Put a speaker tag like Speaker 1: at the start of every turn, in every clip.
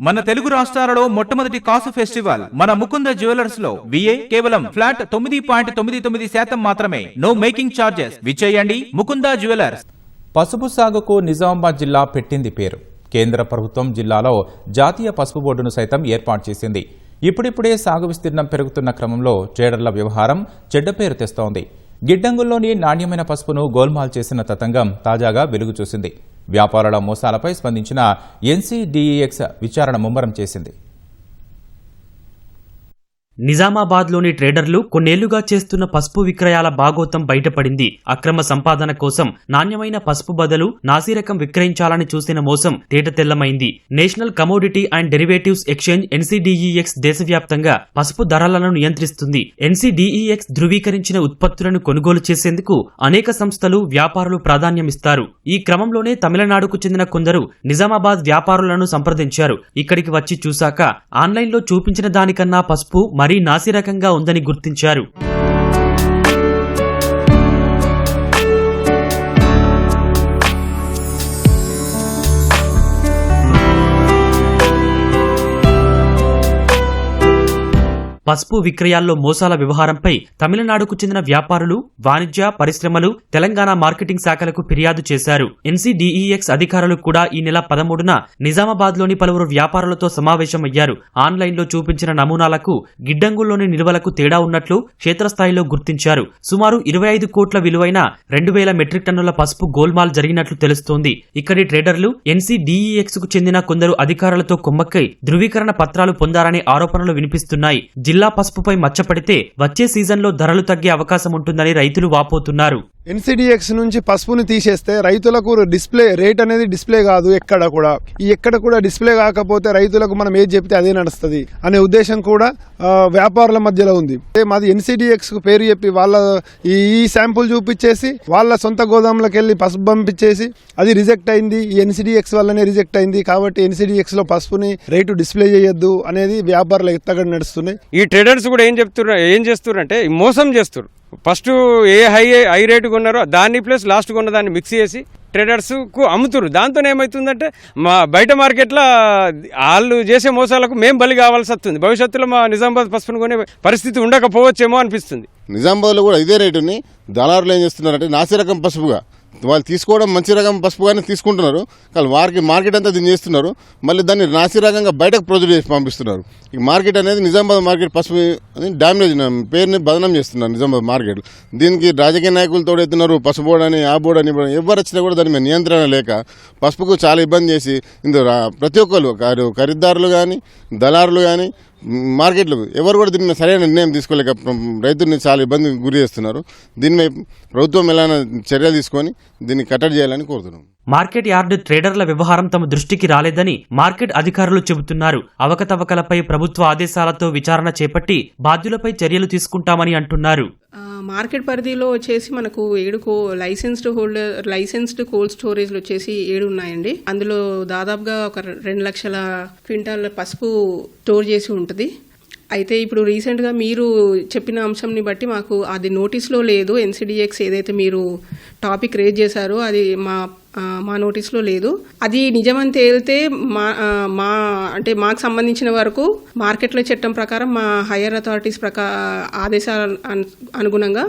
Speaker 1: మన తెలుగు రాష్ట్రాలలో మొట్టమొదటి కాసు ఫెస్టివల్ మన ముకుంద జ్యువెలర్స్లో విఏ కేవలం ఫ్లాట్ తొమ్మిది పాయింట్ తొమ్మిది తొమ్మిది శాతం మాత్రమే. నో మేకింగ్ చార్జెస్ విచేయండి ముకుంద జ్యువెలర్స్.
Speaker 2: పసుపు సాగుకు నిజామాబాద్ జిల్లా పెట్టింది పేరు. కేంద్ర ప్రభుత్వం జిల్లాలో జాతీయ పసుపు బోర్డును సైతం ఏర్పాటు చేసింది. ఇప్పుడిప్పుడే సాగు విస్తీర్ణం పెరుగుతున్న క్రమంలో ట్రేడర్ల వ్యవహారం చెడ్డ పేరు తెస్తోంది. గిడ్డంగుల్లోని నాణ్యమైన పసుపును గోల్మాల్ చేసిన తతంగం తాజాగా వెలుగు చూసింది. వ్యాపారుల మోసాలపై స్పందించిన ఎన్సీడీఈఎక్స్ విచారణ ముమ్మరం చేసింది.
Speaker 3: నిజామాబాద్లోని ట్రేడర్లు కొన్నేళ్ళుగా చేస్తున్న పసుపు విక్రయాల బాగోతం బయటపడింది. అక్రమ సంపాదన కోసం నాణ్యమైన పసుపు బదులు నాసిరకం విక్రయించాలని చూసిన మోసం తేటతెల్లమైంది. National commodity and derivatives exchange NCDEX దేశవ్యాప్తంగా పసుపు ధరలను నియంత్రిస్తుంది. ఎన్సీడీఈఎక్స్ ధృవీకరించిన ఉత్పత్తులను కొనుగోలు చేసేందుకు అనేక సంస్థలు వ్యాపారులు ప్రాధాన్యమిస్తారు. ఈ క్రమంలోనే తమిళనాడుకు చెందిన కొందరు నిజామాబాద్ వ్యాపారులను సంప్రదించారు. ఇక్కడికి వచ్చి చూశాక ఆన్లైన్లో చూపించిన దానికన్నా పసుపు మరీ నాసిరకంగా ఉందని గుర్తించారు. పసుపు విక్రయాల్లో మోసాల వ్యవహారంపై తమిళనాడుకు చెందిన వ్యాపారులు వాణిజ్య పరిశ్రమలు తెలంగాణ మార్కెటింగ్ శాఖలకు ఫిర్యాదు చేశారు. ఎన్సీడీఈఎక్స్ అధికారులు కూడా ఈ నెల పదమూడున నిజామాబాద్లోని పలువురు వ్యాపారులతో సమావేశమయ్యారు. ఆన్లైన్లో చూపించిన నమూనాలకు గిడ్డంగుల్లోని నిల్వలకు తేడా ఉన్నట్లు క్షేత్రస్థాయిలో గుర్తించారు. సుమారు ఇరవై ఐదు కోట్ల విలువైన రెండు వేల మెట్రిక్ టన్నుల పసుపు గోల్మాల్ జరిగినట్లు తెలుస్తోంది. ఇక్కడి ట్రేడర్లు ఎన్సీడీఈఎక్స్కు చెందిన కొందరు అధికారులతో కుమ్మక్కై ధృవీకరణ పత్రాలు పొందారనే ఆరోపణలు వినిపిస్తున్నాయి. జిల్లా పసుపుపై మచ్చపడితే వచ్చే సీజన్లో ధరలు తగ్గే అవకాశం ఉంటుందని రైతులు వాపోతున్నారు.
Speaker 4: ఎన్సిడిఎక్స్ నుంచి పసుపుని తీసేస్తే రైతులకు డిస్ప్లే రేట్ అనేది డిస్ప్లే కాదు ఎక్కడ కూడా. ఈ ఎక్కడ కూడా డిస్ప్లే కాకపోతే రైతులకు మనం ఏది చెప్తే అదే నడుస్తుంది అనే ఉద్దేశం కూడా వ్యాపారుల మధ్యలో ఉంది. మాది ఎన్సిడిఎక్స్కు పేరు చెప్పి వాళ్ళ ఈ శాంపుల్ చూపించేసి వాళ్ళ సొంత గోదాములకు వెళ్ళి పసుపు పంపించేసి అది రిజెక్ట్ అయింది. ఈ ఎన్సిడిఎక్స్ వల్లనే రిజెక్ట్ అయింది కాబట్టి ఎన్సిడిఎక్స్లో పసుపుని రేటు డిస్ప్లే చేయొద్దు అనేది వ్యాపారుల ఎత్తగడ నడుస్తున్నాయి.
Speaker 5: ఈ ట్రేడర్స్ కూడా ఏం చెప్తున్నారు ఏం చేస్తున్నారు అంటే మోసం చేస్తున్నారు ఫస్ట్ ఏ హై హై రేటు కొన్నారో దాన్ని ప్లస్ లాస్ట్ కొన్న దాన్ని మిక్స్ చేసి ట్రేడర్స్కు అమ్ముతురు దాంతో ఏమవుతుందంటే మా బయట మార్కెట్లో వాళ్ళు చేసే మోసాలకు మేము బలి కావాల్సి వస్తుంది. భవిష్యత్తులో మా నిజామాబాద్ పసుపును కొనే పరిస్థితి ఉండకపోవచ్చేమో అనిపిస్తుంది.
Speaker 6: నిజామాబాద్లో కూడా ఇదే రేటుని దళారులు ఏం చేస్తున్నారంటే నాసి రకం పసుపుగా వాళ్ళు తీసుకోవడం మంచి రకం పసుపుగానే తీసుకుంటున్నారు. కానీ వారికి మార్కెట్ అంతా దీన్ని చేస్తున్నారు. మళ్ళీ దాన్ని నాసి రకంగా బయటకు ప్రొడ్యూస్ చేసి పంపిస్తున్నారు. ఈ మార్కెట్ అనేది నిజామాబాద్ మార్కెట్ పసుపు అని డామినేజ్ పేరుని బదనం చేస్తున్నారు నిజామాబాద్ మార్కెట్. దీనికి రాజకీయ నాయకులు తోడెత్తున్నారు. పసుపు బోర్డు అని ఆ బోర్డు అని ఎవరు వచ్చినా కూడా దాని మీద నియంత్రణ లేక పసుపుకు చాలా ఇబ్బంది చేసి ఇందులో ప్రతి ఒక్కరు ఖరీదారులు కానీ దళారులు కానీ మార్కెట్లు ఎవరు కూడా దీన్ని సరైన నిర్ణయం తీసుకోలేక రైతుల్ని చాలా ఇబ్బందికి గురి చేస్తున్నారు. దీనిపై ప్రభుత్వం ఎలాగైనా చర్యలు తీసుకొని దీన్ని కట్టడి చేయాలని కోరుతున్నాం.
Speaker 3: మార్కెట్ యార్డ్ ట్రేడర్ల వ్యవహారం తమ దృష్టికి రాలేదని మార్కెట్ అధికారులు చెబుతున్నారు. అవకతవకలపై ప్రభుత్వ ఆదేశాలతో విచారణ చేపట్టి బాధ్యులపై చర్యలు తీసుకుంటామని అంటున్నారు.
Speaker 7: మార్కెట్ పరిధిలో వచ్చేసి మనకు ఏడు co licensed holder licensed cold స్టోరేజ్లు వచ్చేసి ఏడు ఉన్నాయండి. అందులో దాదాపుగా ఒక రెండు లక్షల క్వింటాల్ పసుపు స్టోర్ చేసి ఉంటుంది. అయితే ఇప్పుడు రీసెంట్గా మీరు చెప్పిన అంశంని బట్టి మాకు అది నోటీస్లో లేదు. ఎన్సిడిఎక్స్ ఏదైతే మీరు టాపిక్ రేజ్ చేశారో అది మా మా నోటీస్లో లేదు. అది నిజమని తేలితే మా మా అంటే మాకు సంబంధించిన వరకు మార్కెట్ల చట్టం ప్రకారం మా హయ్యర్ అథారిటీస్ ప్రకా ఆదేశాల అనుగుణంగా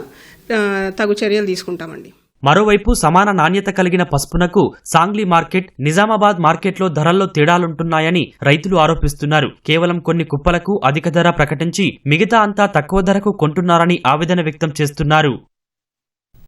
Speaker 7: తగు చర్యలు తీసుకుంటామండి.
Speaker 3: మరోవైపు సమాన నాణ్యత కలిగిన పసుపునకు సాంగ్లీ మార్కెట్ నిజామాబాద్ మార్కెట్లో ధరల్లో తేడాలుంటున్నాయని రైతులు ఆరోపిస్తున్నారు. కేవలం కొన్ని కుప్పలకు అధిక ధర ప్రకటించి మిగతా అంతా తక్కువ ధరకు కొంటున్నారని ఆవేదన వ్యక్తం చేస్తున్నారు.